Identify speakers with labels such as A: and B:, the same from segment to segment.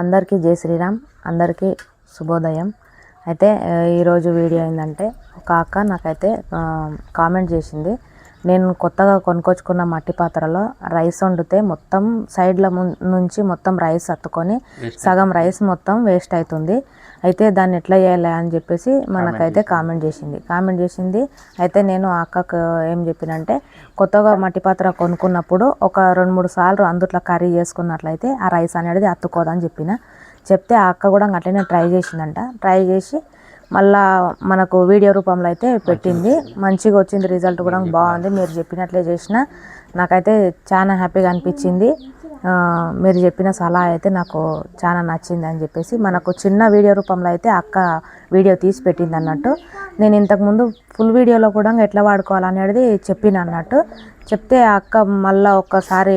A: అందరికీ జై శ్రీరామ్ అందరికీ శుభోదయం. అయితే ఈరోజు వీడియో ఏంటంటే ఒక అక్క నాకైతే కామెంట్ చేసింది. నేను కొత్తగా కొనుక్కొచ్చుకున్న మట్టి పాత్రలో రైస్ వండితే మొత్తం సైడ్ల నుంచి మొత్తం రైస్ అత్తుకొని సగం రైస్ మొత్తం వేస్ట్ అవుతుంది అయితే దాన్ని ఎట్లా చేయాలి అని చెప్పేసి మనకైతే కామెంట్ చేసింది. కామెంట్ చేసింది. అయితే నేను ఆ అక్కకు ఏం చెప్పినంటే కొత్తగా మట్టి పాత్ర కొనుక్కున్నప్పుడు ఒక రెండు మూడు సార్లు అందుట్లో కర్రీ చేసుకున్నట్లయితే ఆ రైస్ అనేది అత్తుకోదని చెప్పిన. చెప్తే ఆ అక్క కూడా అట్లనే ట్రై చేసిందంట. ట్రై చేసి మళ్ళా మనకు వీడియో రూపంలో అయితే పెట్టింది. మంచిగా వచ్చింది రిజల్ట్ కూడా బాగుంది. మీరు చెప్పినట్లే చేసిన. నాకైతే చాలా హ్యాపీగా అనిపించింది. మీరు చెప్పిన సలహా అయితే నాకు చాలా నచ్చింది అని చెప్పేసి మనకు చిన్న వీడియో రూపంలో అయితే అక్క వీడియో తీసి పెట్టింది అన్నట్టు. నేను ఇంతకుముందు ఫుల్ వీడియోలో కూడా ఎట్లా వాడుకోవాలనేది చెప్పిన అన్నట్టు. చెప్తే అక్క మళ్ళీ ఒక్కసారి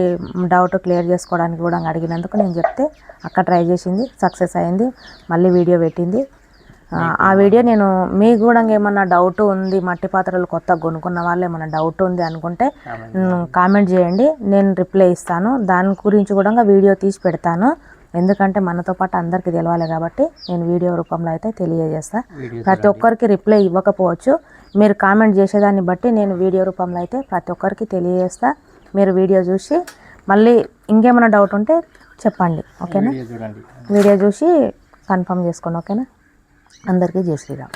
A: డౌట్ క్లియర్ చేసుకోవడానికి కూడా అడిగినందుకు నేను చెప్తే అక్క ట్రై చేసింది సక్సెస్ అయింది. మళ్ళీ వీడియో పెట్టింది. ఆ, వీడియో నేను మీకు కూడా ఏమన్నా డౌట్ ఉంది మట్టి పాత్రలు కొత్తగా కొనుక్కున్న వాళ్ళు ఏమన్నా డౌట్ ఉంది అనుకుంటే కామెంట్ చేయండి. నేను రిప్లై ఇస్తాను. దాని గురించి కూడా వీడియో తీసి పెడతాను. ఎందుకంటే మనతో పాటు అందరికీ తెలవాలి కాబట్టి నేను వీడియో రూపంలో అయితే తెలియజేస్తా. ప్రతి ఒక్కరికి రిప్లై ఇవ్వకపోవచ్చు. మీరు కామెంట్ చేసేదాన్ని బట్టి నేను వీడియో రూపంలో అయితే ప్రతి ఒక్కరికి తెలియజేస్తా. మీరు వీడియో చూసి మళ్ళీ ఇంకేమైనా డౌట్ ఉంటే చెప్పండి. ఓకేనా? వీడియో చూసి కన్ఫర్మ్ చేసుకోండి. ఓకేనా? అందరికీ జై శ్రీరామ్.